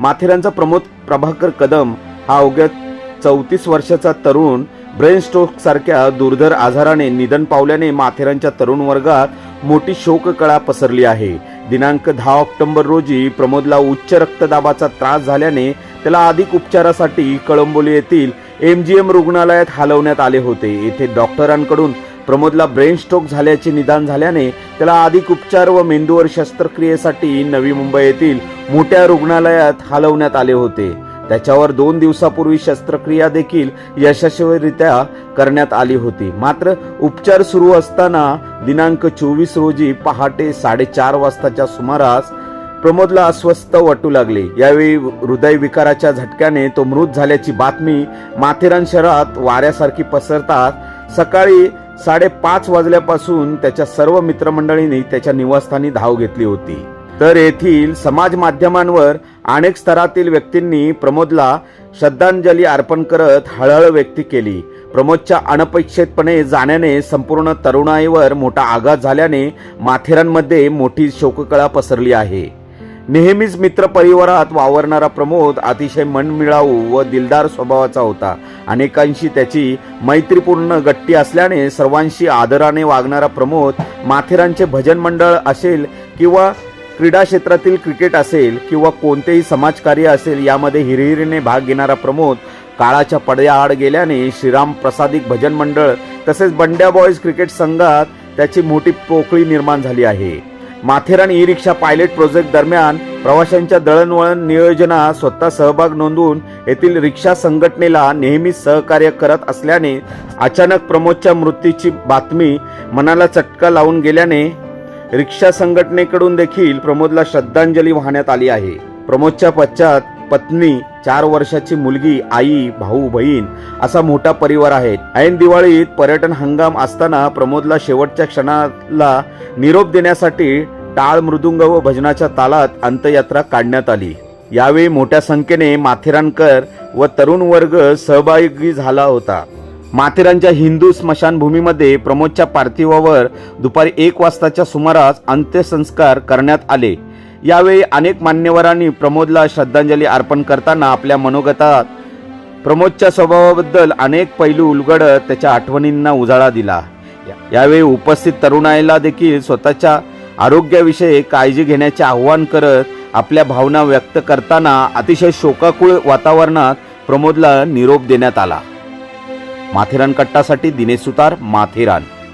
माथेरानचा प्रमोद प्रभाकर कदम हा अवघ्या चौतीस वर्षाचा तरुण ब्रेन स्ट्रोक सारख्या दुर्धर आजाराने निधन पावल्याने माथेरानच्या तरुण वर्गात मोठी शोककळा पसरली आहे. दिनांक दहा ऑक्टोबर रोजी प्रमोदला उच्च रक्तदाबाचा त्रास झाल्याने त्याला अधिक उपचारासाठी कळंबोली येथील एम जी एम रुग्णालयात हलवण्यात आले होते. येथे डॉक्टरांकडून प्रमोदला ब्रेन स्ट्रोक झाल्याचे निदान झाल्याने त्याला अधिक उपचार व मेंदूवर शस्त्रक्रियेसाठी नवी मुंबई येथील मोठ्या रुग्णालयात हलवण्यात आले होते. त्याच्यावर दोन दिवसापूर्वी शस्त्रक्रिया देखील यशस्वीरित्या करण्यात आली होती. मात्र उपचार सुरू असताना दिनांक चोवीस रोजी पहाटे साडेचार वाजताच्या सुमारास प्रमोदला अस्वस्थ वाटू लागले. यावेळी हृदयविकाराच्या झटक्याने तो मृत झाल्याची बातमी माथेरान शहरात वाऱ्यासारखी पसरतात सकाळी साडेपाच वाजल्यापासून त्याच्या सर्व मित्रमंडळींनी त्याच्या निवासस्थानी धाव घेतली होती. तर येथील समाज माध्यमांवर अनेक स्तरातील व्यक्तींनी प्रमोदला श्रद्धांजली अर्पण करत हळहळ व्यक्त केली. प्रमोदच्या अनपेक्षितपणे जाण्याने संपूर्ण तरुणाईवर मोठा आघात झाल्याने माथेरानमध्ये मोठी शोककळा पसरली आहे. नेहमीच मित्र परिवारात वावरणारा प्रमोद अतिशय मनमिळावू व दिलदार स्वभावाचा होता. अनेकांशी त्याची मैत्रीपूर्ण गट्टी असल्याने सर्वांशी आदराने वागणारा प्रमोद माथेरानचे भजन मंडळ असेल किंवा क्रीडा क्षेत्रातील क्रिकेट असेल किंवा कोणतेही समाजकार्य असेल यामध्ये हिरहिरीने भाग घेणारा प्रमोद काळाच्या पडद्याआड गेल्याने श्रीराम प्रसादिक भजन मंडळ तसेच बंड्या बॉईज क्रिकेट संघात त्याची मोठी पोकळी निर्माण झाली आहे. Matheran E rickshaw pilot project दरम्यान प्रवाशांच्या दळणवळण नियोजनात स्वतः सहभाग नोंदवून येथील रिक्षा संघटनेला नेहमीच सहकार्य करत असल्याने अचानक प्रमोदच्या मृत्यूची बातमी मनाला चटका लावून गेल्याने रिक्षा संघटनेकडून देखील प्रमोदला श्रद्धांजली वाहण्यात आली आहे. प्रमोदच्या पश्चात पत्नी चार वर्षाची मुलगी आई भाऊ बहीण असा मोठा परिवार आहे. ऐन दिवाळीत पर्यटन हंगाम असताना प्रमोदला शेवटच्या क्षणाला निरोप देण्यासाठी टाळ मृदुंग व भजनाच्या तालात अंत्ययात्रा काढण्यात आली. यावेळी मोठ्या संख्येने माथेरानकर व तरुण वर्ग सहभागी झाला होता. माथेरानच्या हिंदू स्मशानभूमीमध्ये प्रमोदच्या पार्थिवावर दुपारी एक वाजताच्या सुमारास अंत्यसंस्कार करण्यात आले. यावेळी अनेक मान्यवरांनी प्रमोदला श्रद्धांजली अर्पण करताना आपल्या मनोगतात प्रमोदच्या स्वभावाबद्दल अनेक पैलू उलगडत त्याच्या आठवणींना उजाळा दिला. यावेळी उपस्थित तरुणाईला देखील स्वतःच्या आरोग्याविषयी काळजी घेण्याचे आवाहन करत आपल्या भावना व्यक्त करताना अतिशय शोकाकुळ वातावरणात प्रमोदला निरोप देण्यात आला. माथेरान कट्टासाठी दिनेश सुतार माथेरान.